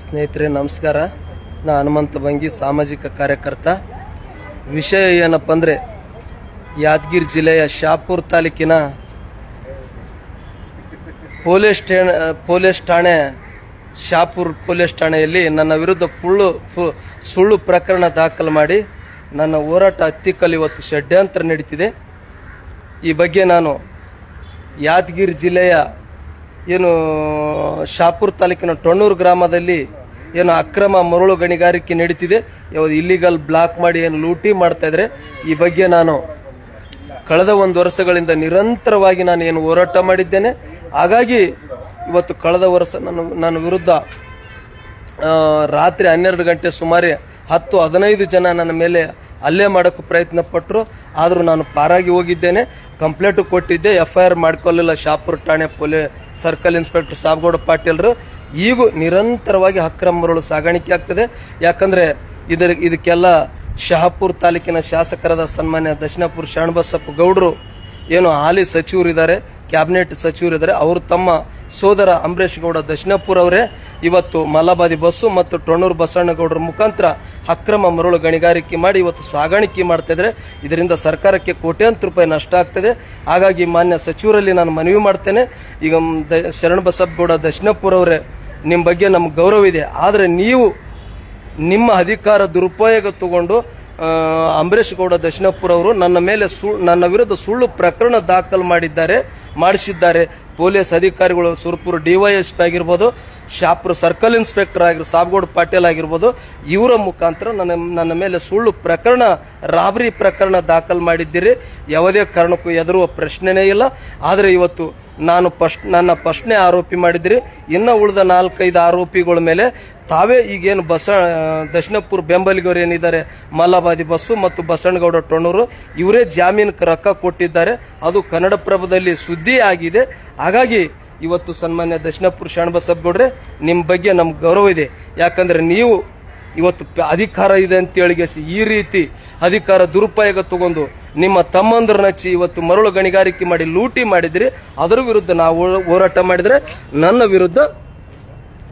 ಸ್ನೇಹಿತರೆ, ನಮಸ್ಕಾರ. ನಾ ಹನುಮಂತ ಬಂಗಿ, ಸಾಮಾಜಿಕ ಕಾರ್ಯಕರ್ತ. ವಿಷಯ ಏನಪ್ಪ ಅಂದರೆ, ಯಾದಗಿರಿ ಜಿಲ್ಲೆಯ ಶಾಪುರ್ ತಾಲೂಕಿನ ಪೊಲೀಸ್ ಪೊಲೀಸ್ ಠಾಣೆ, ಶಾಪುರ್ ಪೊಲೀಸ್ ಠಾಣೆಯಲ್ಲಿ ನನ್ನ ವಿರುದ್ಧ ಪುಳ್ಳು ಸುಳ್ಳು ಪ್ರಕರಣ ದಾಖಲು ಮಾಡಿ ನನ್ನ ಹೋರಾಟ ಹತ್ತಿಕ್ಕಲು ಇವತ್ತು ಷಡ್ಯಂತ್ರ ನಡೀತಿದೆ. ಈ ಬಗ್ಗೆ ನಾನು ಯಾದಗಿರಿ ಜಿಲ್ಲೆಯ ಏನು ಶಾಪುರ್ ತಾಲೂಕಿನ ಟೊಣ್ಣೂರು ಗ್ರಾಮದಲ್ಲಿ ಏನು ಅಕ್ರಮ ಮರಳು ಗಣಿಗಾರಿಕೆ ನಡೀತಿದೆ. ಯಾವುದು ಇಲ್ಲಿಗಲ್ ಬ್ಲಾಕ್ ಮಾಡಿ ಏನು ಲೂಟಿ ಮಾಡ್ತಾ ಇದ್ರೆ ಈ ಬಗ್ಗೆ ನಾನು ಕಳೆದ ಒಂದು ವರ್ಷಗಳಿಂದ ನಿರಂತರವಾಗಿ ನಾನು ಏನು ಹೋರಾಟ ಮಾಡಿದ್ದೇನೆ. ಹಾಗಾಗಿ ಇವತ್ತು ಕಳೆದ ವರ್ಷ ನನ್ನ ನನ್ನ ವಿರುದ್ಧ ರಾತ್ರಿ ಹನ್ನೆರಡು ಗಂಟೆ ಸುಮಾರು ಹತ್ತು ಹದಿನೈದು ಜನ ನನ್ನ ಮೇಲೆ ಅಲ್ಲೇ ಮಾಡೋಕ್ಕೆ ಪ್ರಯತ್ನ ಪಟ್ಟರು ಆದರೂ ನಾನು ಪಾರಾಗಿ ಹೋಗಿದ್ದೇನೆ. ಕಂಪ್ಲೇಂಟು ಕೊಟ್ಟಿದ್ದೆ. ಎಫ್ ಐ ಆರ್ ಮಾಡ್ಕೊಳ್ಳಿಲ್ಲ. ಶಾಪುರ್ ಠಾಣೆ ಪೊಲೀಸ್ ಸರ್ಕಲ್ ಇನ್ಸ್ಪೆಕ್ಟರ್ ಸಾಬ್ಗೌಡ ಪಾಟೀಲ್ರು. ಈಗೂ ನಿರಂತರವಾಗಿ ಅಕ್ರಮ ಮರಳು ಸಾಗಾಣಿಕೆ ಆಗ್ತದೆ. ಯಾಕಂದರೆ ಇದರ, ಇದಕ್ಕೆಲ್ಲ ಶಹಾಪುರ್ ತಾಲೂಕಿನ ಶಾಸಕರಾದ ಸನ್ಮಾನ್ಯ ದಕ್ಷಿಣಪುರ ಶರಣಬಸಪ್ಪ ಗೌಡರು, ಏನು ಹಾಲಿ ಸಚಿವರಿದ್ದಾರೆ. ಕ್ಯಾಬಿನೆಟ್ ಸಚಿವರಿದ್ದಾರೆ ಅವರು ತಮ್ಮ ಸೋದರ ಅಂಬರೀಷ್ ಗೌಡ ದಕ್ಷಿಣಪುರ ಅವರೇ. ಇವತ್ತು ಮಲಬಾದಿ ಬಸ್ಸು ಮತ್ತು ಟೊಣ್ಣೂರು ಬಸವಣ್ಣಗೌಡರ ಮುಖಾಂತರ ಅಕ್ರಮ ಮರಳು ಗಣಿಗಾರಿಕೆ ಮಾಡಿ ಇವತ್ತು ಸಾಗಾಣಿಕೆ ಮಾಡ್ತಾ ಇದ್ದಾರೆ. ಇದರಿಂದ ಸರ್ಕಾರಕ್ಕೆ ಕೋಟ್ಯಾಂತರ ರೂಪಾಯಿ ನಷ್ಟ ಆಗ್ತದೆ. ಹಾಗಾಗಿ ಮಾನ್ಯ ಸಚಿವರಲ್ಲಿ ನಾನು ಮನವಿ ಮಾಡ್ತೇನೆ. ಈಗ ಶರಣ ಬಸಪ್ಪಗೌಡ ದಕ್ಷಿಣಪುರ ಅವರೇ ನಿಮ್ಮ ಬಗ್ಗೆ ನಮ್ಗೆ ಗೌರವ ಇದೆ. ಆದರೆ ನೀವು ನಿಮ್ಮ ಅಧಿಕಾರ ದುರುಪಯೋಗ ತಗೊಂಡು ಅಂಬರೀಷ್ ಗೌಡ ದಕ್ಷಿಣಪುರ ಅವರು ನನ್ನ ಮೇಲೆ ನನ್ನ ವಿರುದ್ಧ ಸುಳ್ಳು ಪ್ರಕರಣ ದಾಖಲು ಮಾಡಿದ್ದಾರೆ, ಮಾಡಿಸಿದ್ದಾರೆ. ಪೊಲೀಸ್ ಅಧಿಕಾರಿಗಳು ಸುರ್ಪುರ್ ಡಿವೈಎಸ್ಪಿ ಆಗಿರ್ಬೋದು ಶಾಪುರ್ ಸರ್ಕಲ್ ಇನ್ಸ್ಪೆಕ್ಟರ್ ಆಗಿರ್ ಸಾಬ್ಗೌಡ ಪಾಟೀಲ್ ಆಗಿರ್ಬೋದು, ಇವರ ಮುಖಾಂತರ ನನ್ನ ನನ್ನ ಮೇಲೆ ಸುಳ್ಳು ಪ್ರಕರಣ, ರಾಬರಿ ಪ್ರಕರಣ ದಾಖಲು ಮಾಡಿದ್ದೀರಿ. ಯಾವುದೇ ಕಾರಣಕ್ಕೂ ಎದುರುವ ಪ್ರಶ್ನೆನೇ ಇಲ್ಲ. ಆದರೆ ಇವತ್ತು ನಾನು ಪಶ್, ನನ್ನ ಪ್ರಶ್ನೆ ಆರೋಪಿ ಮಾಡಿದ್ರಿ ಇನ್ನು ಉಳಿದ ನಾಲ್ಕೈದು ಆರೋಪಿಗಳ ಮೇಲೆ ತಾವೇ ಈಗೇನು ಬಸ ದಕ್ಷಿಣಪುರ ಬೆಂಬಲಿಗರು ಏನಿದ್ದಾರೆ, ಮಲ್ಲಬಾದಿ ಬಸ್ಸು ಮತ್ತು ಬಸಣ್ಣಗೌಡ ಟೊಣ್ಣೂರು, ಇವರೇ ಜಾಮೀನಿಗೆ ರೊಕ್ಕ ಕೊಟ್ಟಿದ್ದಾರೆ. ಅದು ಕನ್ನಡಪ್ರಭದಲ್ಲಿ ಸುದ್ದಿ ಆಗಿದೆ. ಹಾಗಾಗಿ ಇವತ್ತು ಸನ್ಮಾನ್ಯ ದಕ್ಷಿಣಪುರ ಶರಣಬಸಪ್ಪಗೌಡ್ರೆ ನಿಮ್ಮ ಬಗ್ಗೆ ನಮ್ಗೆ ಗೌರವ ಇದೆ. ಯಾಕಂದ್ರೆ ನೀವು ಇವತ್ತು ಅಧಿಕಾರ ಇದೆ ಅಂತೇಳಿ ಗೆಸಿ ಈ ರೀತಿ ಅಧಿಕಾರ ದುರುಪಯೋಗ ತಗೊಂಡು ನಿಮ್ಮ ತಮ್ಮಂದ್ರ ನಚ್ಚಿ ಇವತ್ತು ಮರಳು ಗಣಿಗಾರಿಕೆ ಮಾಡಿ ಲೂಟಿ ಮಾಡಿದ್ರಿ, ಅದರ ವಿರುದ್ಧ ನಾವು ಹೋರಾಟ ಮಾಡಿದ್ರೆ ನನ್ನ ವಿರುದ್ಧ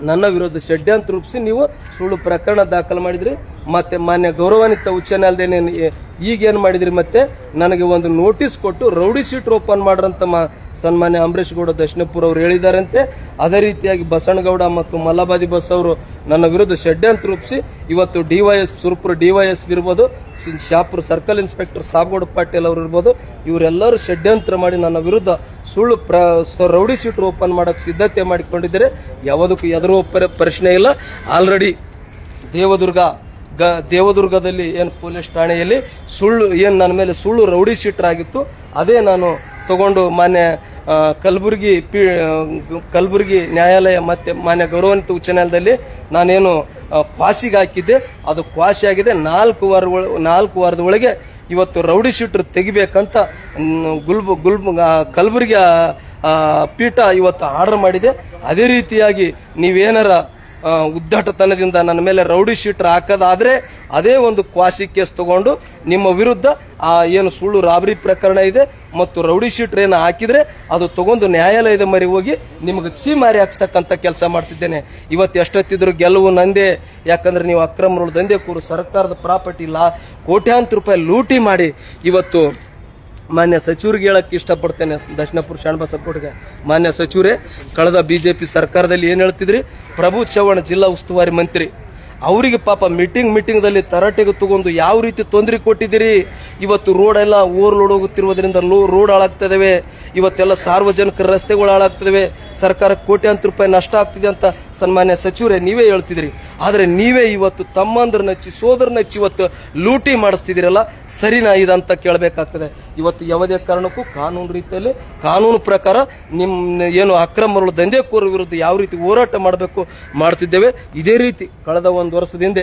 ನನ್ನ ವಿರುದ್ಧ ಷಡ್ಯಂತ್ರ ರೂಪಿಸಿ ನೀವು ಸುಳ್ಳು ಪ್ರಕರಣ ದಾಖಲು ಮಾಡಿದ್ರಿ. ಮತ್ತೆ ಮಾನ್ಯ ಗೌರವಾನ್ವಿತ ಉಚ್ಚ ನ್ಯಾಯಾಲಯದ ಈಗೇನು ಮಾಡಿದ್ರಿ ಮತ್ತೆ ನನಗೆ ಒಂದು ನೋಟಿಸ್ ಕೊಟ್ಟು ರೌಡಿ ಸೀಟ್ ಓಪನ್ ಮಾಡ್ರಂತ ಸನ್ಮಾನ್ಯ ಅಂಬರೀಶ್ ಗೌಡ ದಕ್ಷಿಣಪುರ ಅವರು ಹೇಳಿದಾರಂತೆ. ಅದೇ ರೀತಿಯಾಗಿ ಬಸವನಗೌಡ ಮತ್ತು ಮಲ್ಲಬಾದಿ ಬಸ್ ಅವರು ನನ್ನ ವಿರುದ್ಧ ಷಡ್ಯಂತ್ರ ರೂಪಿಸಿ ಇವತ್ತು ಡಿವೈಎಸ್ ಸುರಪುರ ಡಿವೈಎಸ್ ಇರ್ಬೋದು ಶಾಪುರ ಸರ್ಕಲ್ ಇನ್ಸ್ಪೆಕ್ಟರ್ ಸಾಬ್ಗೌಡ ಪಾಟೀಲ್ ಅವರು ಇರ್ಬೋದು, ಇವರೆಲ್ಲರೂ ಷಡ್ಯಂತ್ರ ಮಾಡಿ ನನ್ನ ವಿರುದ್ಧ ಸುಳ್ಳು ಪ್ರ ರೌಡಿ ಶೀಟ್ ಓಪನ್ ಮಾಡಕ್ಕೆ ಸಿದ್ಧತೆ ಮಾಡಿಕೊಂಡಿದ್ದಾರೆ. ಯಾವುದಕ್ಕೂ ಎದುರು ಪ್ರಶ್ನೆ ಇಲ್ಲ. ಆಲ್ರೆಡಿ ದೇವದುರ್ಗ ಗ ದೇವದುರ್ಗದಲ್ಲಿ ಏನು ಪೊಲೀಸ್ ಠಾಣೆಯಲ್ಲಿ ಸುಳ್ಳು, ಏನು ನನ್ನ ಮೇಲೆ ಸುಳ್ಳು ರೌಡಿ ಶೀಟರ್ ಆಗಿತ್ತು ಅದೇ ನಾನು ತಗೊಂಡು ಮಾನ್ಯ ಕಲಬುರಗಿ ಪಿ ಕಲಬುರಗಿ ನ್ಯಾಯಾಲಯ ಮತ್ತು ಮಾನ್ಯ ಗೌರವಾನ್ವಿತ ಉಚ್ಚ ನ್ಯಾಯಾಲಯದಲ್ಲಿ ನಾನೇನು ಕ್ವಾಸಿಗೆ ಹಾಕಿದ್ದೆ ಅದು ಕ್ವಾಸಿ ಆಗಿದೆ ನಾಲ್ಕು ವಾರ ನಾಲ್ಕು ವಾರದ ಒಳಗೆ ಇವತ್ತು ರೌಡಿ ಶೀಟರ್ ತೆಗಿಬೇಕಂತ ಗುಲ್ಬ ಗುಲ್ಬ ಕಲಬುರಗಿ ಪೀಠ ಇವತ್ತು ಆರ್ಡರ್ ಮಾಡಿದೆ. ಅದೇ ರೀತಿಯಾಗಿ ನೀವೇನಾರ ಉದ್ದಟತನದಿಂದ ನನ್ನ ಮೇಲೆ ರೌಡಿ ಶೀಟರ್ ಹಾಕೋದಾದರೆ ಅದೇ ಒಂದು ಕ್ವಾಸಿ ಕೇಸ್ ತಗೊಂಡು ನಿಮ್ಮ ವಿರುದ್ಧ ಆ, ಏನು ಸುಳ್ಳು ರಾಬರಿ ಪ್ರಕರಣ ಇದೆ ಮತ್ತು ರೌಡಿ ಶೀಟರ್ ಏನು ಹಾಕಿದರೆ ಅದು ತಗೊಂಡು ನ್ಯಾಯಾಲಯದ ಮರಿ ಹೋಗಿ ನಿಮಗೆ ಕ್ಷಿ ಮಾರಿ ಹಾಕ್ಸ್ತಕ್ಕಂಥ ಕೆಲಸ ಮಾಡ್ತಿದ್ದೇನೆ. ಇವತ್ತು ಎಷ್ಟೊತ್ತಿದ್ರು ಗೆಲುವು ನಂದೇ. ಯಾಕಂದ್ರೆ ನೀವು ಅಕ್ರಮಗಳು ದಂಧೆ ಕೂರು ಸರ್ಕಾರದ ಪ್ರಾಪರ್ಟಿ ಲಾ ಕೋಟ್ಯಾಂತರ ರೂಪಾಯಿ ಲೂಟಿ ಮಾಡಿ ಇವತ್ತು ಮಾನ್ಯ ಸಚಿವರಿಗೆ ಹೇಳಕ್ಕೆ ಇಷ್ಟಪಡ್ತೇನೆ ದಕ್ಷಿಣಪುರ ಶಾಣಬಸಪ್ಪಗೆ ಮಾನ್ಯ ಸಚಿವರೇ, ಕಳೆದ ಬಿಜೆಪಿ ಸರ್ಕಾರದಲ್ಲಿ ಏನು ಹೇಳ್ತಿದ್ರಿ? ಪ್ರಭು ಚವ್ಹಾಣ್ ಜಿಲ್ಲಾ ಉಸ್ತುವಾರಿ ಮಂತ್ರಿ. ಅವರಿಗೆ ಪಾಪ ಮೀಟಿಂಗ್ ಮೀಟಿಂಗ್ದಲ್ಲಿ ತರಾಟೆಗೆ ತಗೊಂಡು ಯಾವ ರೀತಿ ತೊಂದರೆ ಕೊಟ್ಟಿದ್ದೀರಿ? ಇವತ್ತು ರೋಡ್ ಎಲ್ಲ ಓವರ್ಲೋಡ್ ಹೋಗುತ್ತಿರುವುದರಿಂದ ಲೋ ರೋಡ್ ಹಾಳಾಗ್ತದವೆ. ಇವತ್ತೆಲ್ಲ ಸಾರ್ವಜನಿಕ ರಸ್ತೆಗಳು ಹಾಳಾಗ್ತದವೆ. ಸರ್ಕಾರಕ್ಕೆ ಕೋಟ್ಯಾಂತರ ರೂಪಾಯಿ ನಷ್ಟ ಆಗ್ತಿದೆ ಅಂತ ಸನ್ಮಾನ್ಯ ಸಚಿವರೇ ನೀವೇ ಹೇಳ್ತಿದ್ರಿ. ಆದರೆ ನೀವೇ ಇವತ್ತು ತಮ್ಮಂದ್ರ ನಚ್ಚಿ ಸೋದರ ನಚ್ಚಿ ಇವತ್ತು ಲೂಟಿ ಮಾಡಿಸ್ತಿದ್ದೀರಲ್ಲ ಸರಿನಾ ಇದಂತ ಕೇಳಬೇಕಾಗ್ತದೆ. ಇವತ್ತು ಯಾವುದೇ ಕಾರಣಕ್ಕೂ ಕಾನೂನು ರೀತಿಯಲ್ಲಿ, ಕಾನೂನು ಪ್ರಕಾರ ನಿಮ್ಮ ಏನು ಅಕ್ರಮಗಳು ದಂಧೆಕೋರ ವಿರುದ್ಧ ಯಾವ ರೀತಿ ಹೋರಾಟ ಮಾಡಬೇಕು ಮಾಡ್ತಿದ್ದೇವೆ. ಇದೇ ರೀತಿ ಕಳೆದ ಒಂದು ವರ್ಷದಿಂದ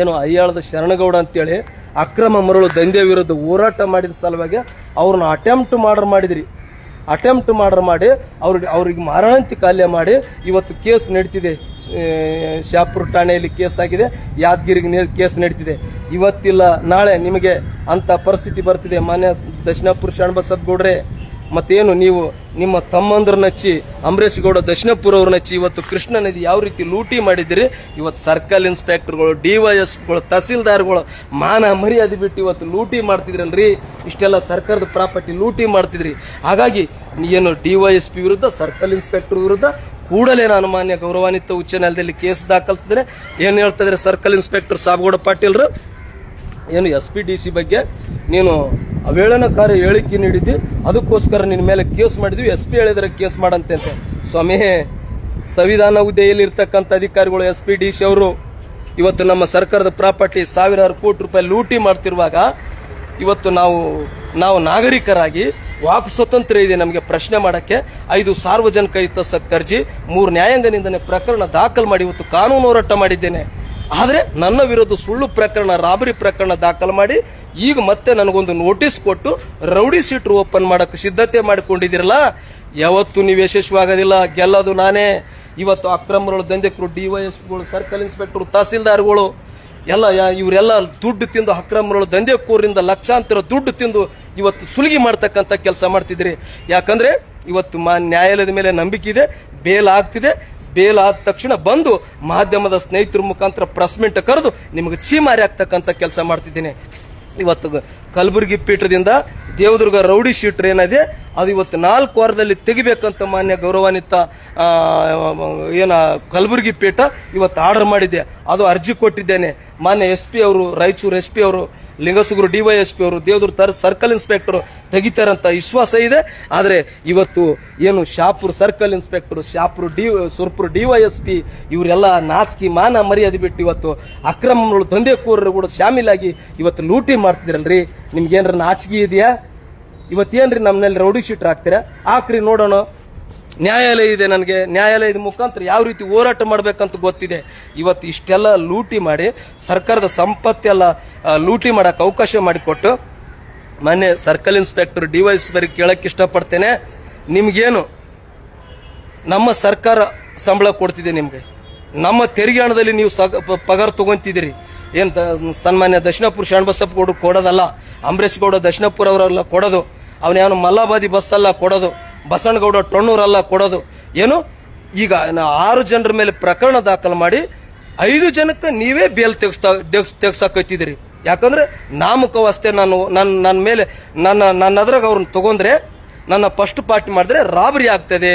ಏನು ಅಯ್ಯಾಳದ ಶರಣಗೌಡ ಅಂತೇಳಿ ಅಕ್ರಮ ಮರಳು ದಂಧೆ ವಿರುದ್ಧ ಹೋರಾಟ ಮಾಡಿದ ಸಲುವಾಗಿ ಅವ್ರನ್ನ ಅಟೆಂಪ್ಟ್ ಮಾಡ್ರ್ ಮಾಡಿದ್ರಿ. ಅಟೆಂಪ್ಟ್ ಮಾಡರ್ ಮಾಡಿ, ಅವ್ರಿಗೆ ಅವ್ರಿಗೆ ಮಾರಣಾಂತಿಕ ಹಲ್ಲೆ ಮಾಡಿ ಇವತ್ತು ಕೇಸ್ ನಡೀತಿದೆ. ಶಾಪುರ್ ಠಾಣೆಯಲ್ಲಿ ಕೇಸ್ ಆಗಿದೆ, ಯಾದಗಿರಿಗೆ ಕೇಸ್ ನಡೀತಿದೆ. ಇವತ್ತಿಲ್ಲ, ನಾಳೆ ನಿಮಗೆ ಅಂತ ಪರಿಸ್ಥಿತಿ ಬರ್ತಿದೆ. ಮಾನ್ಯ ದಕ್ಷಿಣಾಪುರ ಗೌಡ್ರೆ. ಮತ್ತೇನು ನೀವು ನಿಮ್ಮ ತಮ್ಮಂದ್ರನ್ನ ಹಚ್ಚಿ ಅಂಬರೀಶ್ ಗೌಡ ದಕ್ಷಿಣಪುರ ಅವ್ರ ಹಚ್ಚಿ ಇವತ್ತು ಕೃಷ್ಣ ನದಿ ಯಾವ ರೀತಿ ಲೂಟಿ ಮಾಡಿದಿರಿ ಇವತ್ತು ಸರ್ಕಲ್ ಇನ್ಸ್ಪೆಕ್ಟರ್ಗಳು ಡಿವೈಎಸ್ಗಳು ತಹಸೀಲ್ದಾರ್ಗಳು ಮಾನ ಮರ್ಯಾದೆ ಬಿಟ್ಟು ಇವತ್ತು ಲೂಟಿ ಮಾಡ್ತಿದ್ರಲ್ರಿ? ಇಷ್ಟೆಲ್ಲ ಸರ್ಕಾರದ ಪ್ರಾಪರ್ಟಿ ಲೂಟಿ ಮಾಡ್ತಿದ್ರಿ. ಹಾಗಾಗಿ ಏನು ಡಿವೈಎಸ್ಪಿ ವಿರುದ್ಧ, ಸರ್ಕಲ್ ಇನ್ಸ್ಪೆಕ್ಟರ್ ವಿರುದ್ಧ ಕೂಡಲೇ ನಾನು ಮಾನ್ಯ ಗೌರವಾನ್ವಿತ ಉಚ್ಚ ನ್ಯಾಯಾಲಯದಲ್ಲಿ ಕೇಸ್ ದಾಖಲಿಸಿದ್ರೆ ಏನು ಹೇಳ್ತಾ ಸರ್ಕಲ್ ಇನ್ಸ್ಪೆಕ್ಟರ್ ಸಾಬಗೌಡ ಪಾಟೀಲ್ರು? ಏನು ಎಸ್ ಪಿ ಡಿ ಬಗ್ಗೆ ನೀನು ಅವೇಳನಕಾರಿ ಹೇಳಿಕೆ ನೀಡಿದ್ದಿ, ಅದಕ್ಕೋಸ್ಕರ ನಿನ್ನ ಮೇಲೆ ಕೇಸ್ ಮಾಡಿದ್ವಿ, ಎಸ್ ಪಿ ಹೇಳಿದ್ರೆ ಕೇಸ್ ಮಾಡಂತೆ ಅಂತೆ. ಸ್ವಾಮಿ, ಸಂವಿಧಾನ ಹುದ್ದೆಯಲ್ಲಿ ಇರ್ತಕ್ಕಂಥ ಅಧಿಕಾರಿಗಳು ಎಸ್ ಪಿ, ಡಿ ಸಿ ಅವರು ಇವತ್ತು ನಮ್ಮ ಸರ್ಕಾರದ ಪ್ರಾಪರ್ಟಿ ಸಾವಿರಾರು ಕೋಟಿ ರೂಪಾಯಿ ಲೂಟಿ ಮಾಡ್ತಿರುವಾಗ ಇವತ್ತು ನಾವು ನಾವು ನಾಗರಿಕರಾಗಿ ವಾಕ್ ಸ್ವತಂತ್ರ ಇದೆ ನಮಗೆ ಪ್ರಶ್ನೆ ಮಾಡಕ್ಕೆ. ಐದು ಸಾರ್ವಜನಿಕ ಹಿತಾಸಕ್ತಿ ಅರ್ಜಿ, ಮೂರು ನ್ಯಾಯಾಂಗ ನಿಂದನೆ ಪ್ರಕರಣ ದಾಖಲು ಮಾಡಿ ಇವತ್ತು ಕಾನೂನು ಹೋರಾಟ ಮಾಡಿದ್ದೇನೆ. ಆದರೆ ನನ್ನ ವಿರುದ್ಧ ಸುಳ್ಳು ಪ್ರಕರಣ, ರಾಬರಿ ಪ್ರಕರಣ ದಾಖಲು ಮಾಡಿ ಈಗ ಮತ್ತೆ ನನಗೊಂದು ನೋಟಿಸ್ ಕೊಟ್ಟು ರೌಡಿ ಸೀಟ್ರು ಓಪನ್ ಮಾಡಕ್ಕೆ ಸಿದ್ಧತೆ ಮಾಡಿಕೊಂಡಿದ್ದೀರಲ್ಲ? ಯಾವತ್ತು ನೀವು ಯಶಸ್ವಿಯಾಗೋದಿಲ್ಲ, ಗೆಲ್ಲೋದು ನಾನೇ. ಇವತ್ತು ಅಕ್ರಮಗಳು ದಂಧೆಕರು ಎಸ್ಗಳು ಸರ್ಕಲ್ ಇನ್ಸ್ಪೆಕ್ಟರ್, ತಹಸೀಲ್ದಾರ್ಗಳು, ಎಲ್ಲ ಇವರೆಲ್ಲ ದುಡ್ಡು ತಿಂದು ಅಕ್ರಮಗಳು ದಂಧೆಕೋರಿಂದ ಲಕ್ಷಾಂತರ ದುಡ್ಡು ತಿಂದು ಇವತ್ತು ಸುಲಿಗೆ ಮಾಡ್ತಕ್ಕಂಥ ಕೆಲಸ ಮಾಡ್ತಿದ್ರಿ ಯಾಕಂದರೆ ಇವತ್ತು ಮಾ, ನ್ಯಾಯಾಲಯದ ಮೇಲೆ ನಂಬಿಕೆ ಇದೆ, ಬೇಲ್ ಆಗ್ತಿದೆ ಬೇಲ್ ಆದ ತಕ್ಷಣ ಬಂದು ಮಾಧ್ಯಮದ ಸ್ನೇಹಿತರ ಮುಖಾಂತರ ಪ್ರೆಸ್ ಮೀಟ್ ಕರೆದು ನಿಮಗೆ ಚೀಮಾರಿ ಆಗ್ತಕ್ಕಂಥ ಕೆಲಸ ಮಾಡ್ತಿದ್ದೀನಿ. ಇವತ್ತು ಕಲಬುರಗಿ ಪೀಠದಿಂದ ದೇವದುರ್ಗ ರೌಡಿ ಶೀಟ್ರ್ ಏನಿದೆ ಅದು ಇವತ್ತು ನಾಲ್ಕು ವಾರದಲ್ಲಿ ತೆಗಿಬೇಕಂತ ಮಾನ್ಯ ಗೌರವಾನ್ವಿತ ಏನ, ಕಲಬುರಗಿ ಪೀಠ ಇವತ್ತು ಆರ್ಡರ್ ಮಾಡಿದೆ. ಅದು ಅರ್ಜಿ ಕೊಟ್ಟಿದ್ದೇನೆ. ಮಾನ್ಯ ಎಸ್ ಪಿ ಅವರು, ರಾಯಚೂರು ಎಸ್ ಪಿ ಅವರು, ಲಿಂಗಸುಗರು ಡಿವೈ ಎಸ್ ಪಿ ಅವರು, ದೇವದೂರು ತರ, ಸರ್ಕಲ್ ಇನ್ಸ್ಪೆಕ್ಟರ್ ತೆಗಿತಾರಂತ ವಿಶ್ವಾಸ ಇದೆ. ಆದರೆ ಇವತ್ತು ಏನು Shapur circle inspector, Shapur D, Surpur P ಇವರೆಲ್ಲ ನಾಚಿಕೆ, ಮಾನ ಮರ್ಯಾದೆ ಬಿಟ್ಟು ಇವತ್ತು ಅಕ್ರಮಗಳು, ದಂಧೆಕೋರರು ಕೂಡ ಶಾಮೀಲಾಗಿ ಇವತ್ತು ಲೂಟಿ ಮಾಡ್ತಿದ್ರಲ್ರಿ ನಿಮ್ಗೇನ್ರ ನಾಚಿಕೆ ಇದೆಯಾ? ಇವತ್ತೇನ್ರಿ ನಮ್ಮಲ್ಲಿ ರೌಡಿ ಶೀಟ್ರ್ ಹಾಕ್ತೀರಾ? ಹಾಕ್ರಿ ನೋಡೋಣ. ನ್ಯಾಯಾಲಯ ಇದೆ ನನಗೆ. ನ್ಯಾಯಾಲಯದ ಮುಖಾಂತರ ಯಾವ ರೀತಿ ಹೋರಾಟ ಮಾಡಬೇಕಂತ ಗೊತ್ತಿದೆ. ಇವತ್ತು ಇಷ್ಟೆಲ್ಲ ಲೂಟಿ ಮಾಡಿ, ಸರ್ಕಾರದ ಸಂಪತ್ತೆಲ್ಲ ಲೂಟಿ ಮಾಡಕ್ಕೆ ಅವಕಾಶ ಮಾಡಿಕೊಟ್ಟು, ಮೊನ್ನೆ ಸರ್ಕಲ್ ಇನ್ಸ್ಪೆಕ್ಟರ್ ಡಿವೈಸ್ ಬರೀ ಕೇಳಕ್ಕೆ ಇಷ್ಟಪಡ್ತೇನೆ. ನಿಮ್ಗೇನು? ನಮ್ಮ ಸರ್ಕಾರ ಸಂಬಳ ಕೊಡ್ತಿದೆ ನಿಮಗೆ. ನಮ್ಮ ತೆರಿಗೆ ಹಣದಲ್ಲಿ ನೀವು ಪಗಾರ ತಗೊಂತಿದ್ದೀರಿ. ಏನ್ ಸನ್ಮಾನ್ಯ ದಕ್ಷಿಣಪುರ ಶರಣಬಸಪ್ಪ ಗೌಡ ಕೊಡೋದಲ್ಲ ಅಂಬರೀಶ್ ಗೌಡ ದಕ್ಷಿಣಪುರ ಅವರೆಲ್ಲ ಕೊಡೋದು ಅವನೇನು ಮಲ್ಲಾಬಾದಿ ಬಸ್ ಅಲ್ಲ ಕೊಡೋದು ಬಸವನಗೌಡ ಟೊಣ್ಣೂರಲ್ಲ ಕೊಡೋದು. ಏನು? ಈಗ ಆರು ಜನರ ಮೇಲೆ ಪ್ರಕರಣ ದಾಖಲು ಮಾಡಿ, ಐದು ಜನಕ್ಕೆ ನೀವೇ ಬೇಲ್ ತೆಗ್ಸ್ತಾ ತೆಗ್ಸಾಕತ್ತಿದ್ದೀರಿ. ಯಾಕಂದ್ರೆ ನಾಮಕವಷ್ಟೇ ನಾನು ನನ್ನ ನನ್ನ ಮೇಲೆ, ನನ್ನ ನನ್ನ ಅದ್ರಾಗ ಅವ್ರನ್ನ ತಗೊಂಡ್ರೆ, ನನ್ನ ಫಸ್ಟ್ ಪಾರ್ಟಿ ಮಾಡಿದ್ರೆ ರಾಬರಿ ಆಗ್ತದೆ.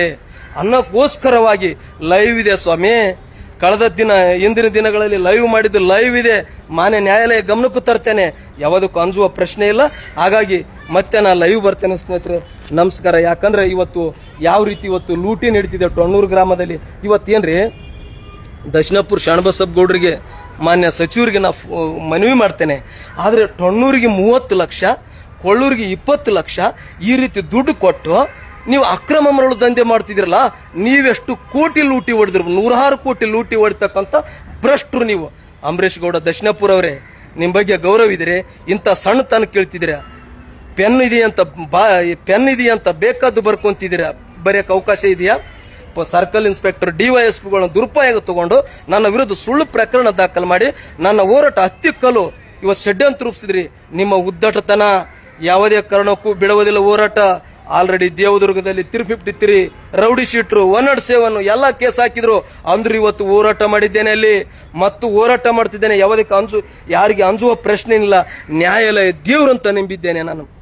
ಅನ್ನೋಕ್ಕೋಸ್ಕರವಾಗಿ ಲೈವ್ ಇದೆ ಸ್ವಾಮಿ. ಕಳೆದ ದಿನ, ಇಂದಿನ ದಿನಗಳಲ್ಲಿ ಲೈವ್ ಮಾಡಿದ್ದು ಲೈವ್ ಇದೆ. ಮಾನ್ಯ ನ್ಯಾಯಾಲಯ ಗಮನಕ್ಕೂ ತರ್ತೇನೆ. ಯಾವುದಕ್ಕೂ ಅಂಜುವ ಪ್ರಶ್ನೆ ಇಲ್ಲ. ಹಾಗಾಗಿ ಮತ್ತೆ ನಾನು ಲೈವ್ ಬರ್ತೇನೆ ಸ್ನೇಹಿತರೆ. ನಮಸ್ಕಾರ. ಯಾಕಂದ್ರೆ ಇವತ್ತು ಯಾವ ರೀತಿ ಇವತ್ತು ಲೂಟಿ ನಡೀತಿದೆ ಟೊಣ್ಣೂರು ಗ್ರಾಮದಲ್ಲಿ. ಇವತ್ತೇನ್ರಿ? ದಕ್ಷಿಣಪುರ ಶರಣಬಸಪ್ಪ ಗೌಡ್ರಿಗೆ ಮಾನ್ಯ ಸಚಿವರಿಗೆ ನಾ ಮನವಿ ಮಾಡ್ತೇನೆ. ಆದರೆ ಟೊಣ್ಣೂರಿಗೆ ಮೂವತ್ತು ಲಕ್ಷ, ಕೊಳ್ಳೂರಿಗೆ ಇಪ್ಪತ್ತು ಲಕ್ಷ, ಈ ರೀತಿ ದುಡ್ಡು ಕೊಟ್ಟು ನೀವು ಅಕ್ರಮ ಮರಳು ದಂಧೆ ಮಾಡ್ತಿದ್ರಲ್ಲ ನೀವೆಷ್ಟು ಕೋಟಿ ಲೂಟಿ ಹೊಡೆದ್ರು ನೂರಾರು ಕೋಟಿ ಲೂಟಿ ಹೊಡಿತಕ್ಕಂಥ ಭ್ರಷ್ಟರು ನೀವು. ಅಂಬರೀಷ್ ಗೌಡ, ದಕ್ಷಿಣಪುರ ಅವರೇ ನಿಮ್ಮ ಬಗ್ಗೆ ಗೌರವ ಇದ್ರೆ ಇಂಥ ಸಣ್ಣತನ ಕೇಳ್ತಿದ್ದೀರಾ. ಪೆನ್ ಇದೆಯಂತ ಬಾ, ಪೆನ್ ಇದೆಯಂತ ಬೇಕಾದ್ದು ಬರ್ಕೊಂತಿದ್ದೀರಾ. ಬರೆಯಕ್ಕೆ ಅವಕಾಶ ಇದೆಯಾ? ಸರ್ಕಲ್ ಇನ್ಸ್ಪೆಕ್ಟರ್ ಪಿಗಳನ್ನ ದುರುಪಯೋಗ ತಗೊಂಡು ನನ್ನ ವಿರುದ್ಧ ಸುಳ್ಳು ಪ್ರಕರಣ ದಾಖಲು ಮಾಡಿ, ನನ್ನ ಹೋರಾಟ ಹತ್ತಿಕ್ಕಲು ಇವತ್ತು ಷಡ್ಯಂತ್ರ ರೂಪಿಸಿದ್ರಿ. ನಿಮ್ಮ ಉದ್ದಟತನ. ಯಾವುದೇ ಕಾರಣಕ್ಕೂ ಬಿಡುವುದಿಲ್ಲ ಹೋರಾಟ. ಆಲ್ರೆಡಿ ದೇವದುರ್ಗದಲ್ಲಿ three fifty three rowdy ಶೀಟ್ರು one not seven ಎಲ್ಲ ಕೇಸ್ ಹಾಕಿದ್ರು. ಅಂದ್ರೆ ಇವತ್ತು ಹೋರಾಟ ಮಾಡಿದ್ದೇನೆ ಅಲ್ಲಿ. ಮತ್ತು ಹೋರಾಟ ಮಾಡ್ತಿದ್ದೇನೆ. ಯಾವುದಕ್ಕೆ ಅಂಜು, ಯಾರಿಗೆ ಅಂಜುವ ಪ್ರಶ್ನೆ ಇಲ್ಲ ನ್ಯಾಯಾಲಯ ದೇವ್ರಂತ ನಂಬಿದ್ದೇನೆ ನಾನು.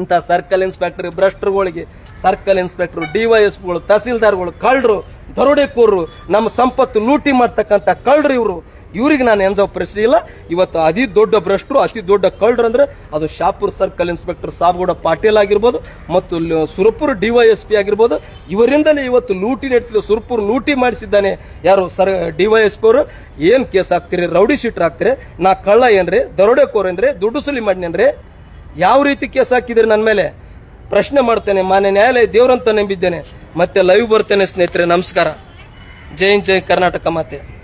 ಇಂಥ ಸರ್ಕಲ್ ಇನ್ಸ್ಪೆಕ್ಟರ್ ಭ್ರಷ್ಟರುಗಳಿಗೆ, ಸರ್ಕಲ್ ಇನ್ಸ್ಪೆಕ್ಟರ್ ಡಿವೈಎಸ್ಪಿಗಳು ತಹಸೀಲ್ದಾರ್ಗಳು, ಕಳ್ಳರು, ದರೋಡೆಕೋರರು, ನಮ್ಮ ಸಂಪತ್ತು ಲೂಟಿ ಮಾಡ್ತಕ್ಕಂಥ ಕಳ್ಳರು ಇವರು. ಇವ್ರಿಗೆ ನಾನು ಎಂಜೋ ಪ್ರಶ್ನೆ ಇಲ್ಲ ಇವತ್ತು ಅತಿ ದೊಡ್ಡ ಭ್ರಷ್ಟರು, ಅತಿ ದೊಡ್ಡ ಕಳ್ಳರು ಅಂದ್ರೆ ಅದು ಶಾಪುರ್ ಸರ್ಕಲ್ ಇನ್ಸ್ಪೆಕ್ಟರ್ ಸಾಬಗೌಡ ಪಾಟೀಲ್ ಆಗಿರ್ಬೋದು ಮತ್ತು ಸುರಪುರ ಡಿವೈಎಸ್ಪಿ ಆಗಿರ್ಬೋದು. ಇವರಿಂದಲೇ ಇವತ್ತು ಲೂಟಿ ನಡೀತಿದೆ, ಸುರಪುರ ಲೂಟಿ ಮಾಡಿಸಿದ್ದಾನೆ ಯಾರು? ಸರ್ ಡಿವೈಎಸ್ಪಿ ಅವರು ಏನು ಕೇಸ್ ಹಾಕ್ತೀರಿ? ರೌಡಿ ಶೀಟರ್ ಹಾಕ್ತೀರಿ? ನಾ ಕಳ್ಳ ಏನ್ರಿ? ದರೋಡೆಕೋರ್ ಏನ್ರಿ? ದುಡ್ಡು ಸುಲಿ ಮಾಡಿನೇನ್ರಿ ಯಾವ ರೀತಿ ಕೇಸ್ ಹಾಕಿದ್ರೆ ನನ್ನ ಮೇಲೆ? ಪ್ರಶ್ನೆ ಮಾಡ್ತೇನೆ, ಮಾನ್ಯ ನ್ಯಾಯಾಲಯ ದೇವರಂತ ನಂಬಿದ್ದೇನೆ. ಮತ್ತೆ ಲೈವ್ ಬರ್ತೇನೆ ಸ್ನೇಹಿತರೆ, ನಮಸ್ಕಾರ. ಜೈ ಜೈ ಕರ್ನಾಟಕ ಮಾತೆ.